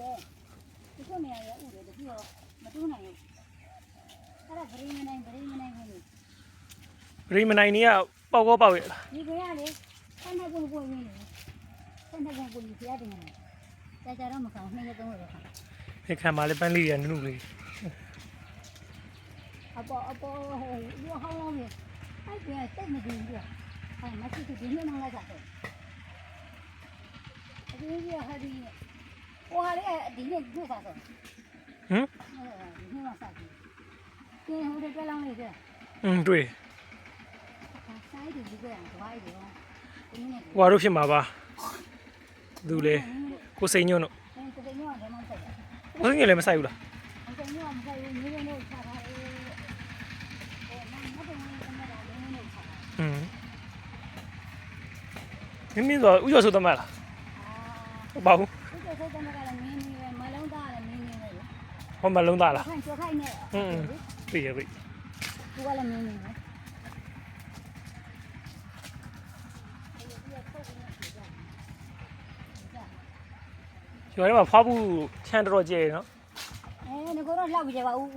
တယ်ဒီခုနေရရဥတယ်တပြည့်တော့မတူးနိုင်ဘူးအဲ့ဒါဗရိမနိုင်ဗရိမနိုင်ဘူးရီမနိုင်နေကပေါက်ကောပေါက်ရလားဒီကရလေဆက်နေကုန်ပွင့်နေတယ်ဆက်နေကုန်ပွင့်ပြီးဖျားတင်တယ်ကြာကြာတော့မကောင်းနှစ်ရက်သုံးရက်တော့ဒီခံပါလေပန်းလေးရနုနုလေးအပေါ်အပေါ်ဟိုဒီဟောင်းလောင်းနေအဲ့ဒီစိတ်မကြည့်ဘူးအဲ့မရှိသူဒီနေ့မှလိုက်တာတော့ဒီကြီးဟာဒီ ဟိုဟာလေးဒီနေ့ညှို့စားဆုံးဟမ်ညှို့စားဆုံးကျင်းဟိုတဲ့လောင်းလေးကအင်းတွေ့ဆိုင်ဒီကြီးကံသွားရည်ရောဟွာတို့ဖြစ်မှာပါသူလေကိုစိန်ညွန့်တို့ကိုစိန်ညွန့်လည်းမဆိုင်ဘူးလားမင်းမင်းဆိုဥရောဆိုတမလားဟုတ်ပါဘူး ဒီကဆိုတော့ကလည်းမင်းနေပဲမလုံးသားလည်းမင်းနေပဲဟောမလုံးသားလားခိုင်ကျော်ခိုင်နဲ့သိရပြီသူကလည်းမင်းနေပဲကျော်ထဲမှာဖွားဘူးချမ်းတော်တော်ကျဲနော်အဲငါကတော့လောက်ကြပါဦး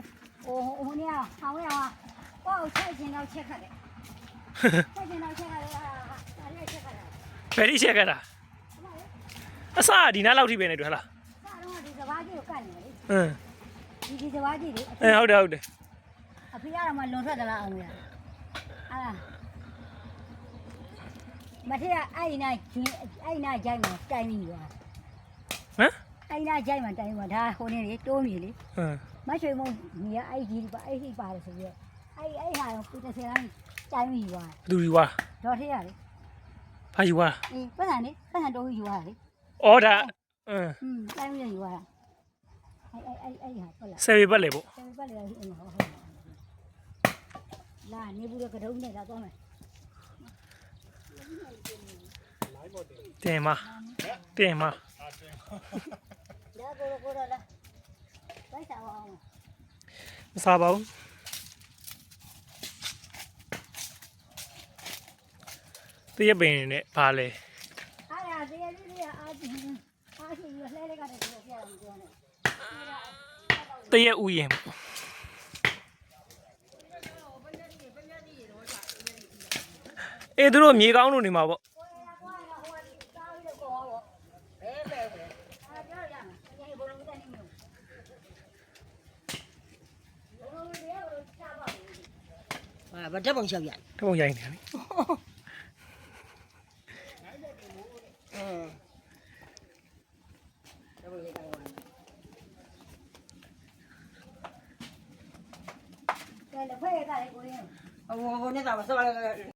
ဟိုဟိုနေအောင်ဟောင်းရအောင်ပေါ့ချက်ချင်းတော့ချက်ခတ်တယ်ချက်ချင်းတော့ချက်ခတ်တယ်ဟာဒါလည်းချက်ခတ်တယ်ဘယ်ဒီချက်ခဲ့တာ အစဒီနားလောက်ထိပဲနေတွေ့ဟလားစားတော့ဒီစဘာကြီးကိုကတ်နေလေอืมဒီဒီစဘာကြီးလေအဲဟုတ်တယ်ဟုတ်တယ်အဖေကတော့မလွန်ထွက်သလားအောင်ရအာမထေရအဲ့ဒီနိုင်အဲ့ဒီနိုင်ကြိုက်မှာတိုင်ပြီးပါဟမ်အဲ့ဒီနိုင်ကြိုက်မှာတိုင်ပါဒါဟိုနေလေတိုးမြည်လေဟမ်မရွှေမုံညီကအဲ့ဒီပါအဲ့ဒီပါတယ်ဆိုပြီးအဲ့အဲ့ဟာကိုပြည်30လမ်းတိုင်ပြီးပါဘသူဒီဝါတော့ထေရလေဖာယူဝါအေးပတ်စံလေပတ်စံတိုးပြီးယူရလေ အော်ဒါအင်းဟွန်းတိုင်ပြီးယူရတာအဲ့အဲ့အဲ့အဲ့ဟာဟုတ်လားဆယ်ရီပတ်လေပေါ့ဆယ်ပတ်လေအဲ့ဟောဟုတ်လာနေဘူးတော့ကတုံးနဲ့လာတော့မယ်တင်မတင်မလာကိုကိုလာဘိုက်စားအောင်မစားပါဘူးတည့်ရပင်နဲ့ဘာလဲ အားရသေးသေးလေးအားကြီးအားကြီးရလှဲလေးကတော့ပြောပြရအောင်ပြောနေတည့်ရဥယျင်ပေါ့အေးသူတို့မြေကောင်းလို့နေမှာပေါ့ကိုရကွာဟိုကစားပြီးတော့ကောပေါ့ဘဲပဲပဲအားပြောရမယ်ဒီဘလုံးကနေမျိုးဘလုံးလေးကတော့စားပါဘူးဟာဗတက်ပုံလျှောက်ရတပုံရိုင်းနေတယ်လေ အင်းတက်ပုံလေးကောင်းပါ ကဲလက်ဖက်က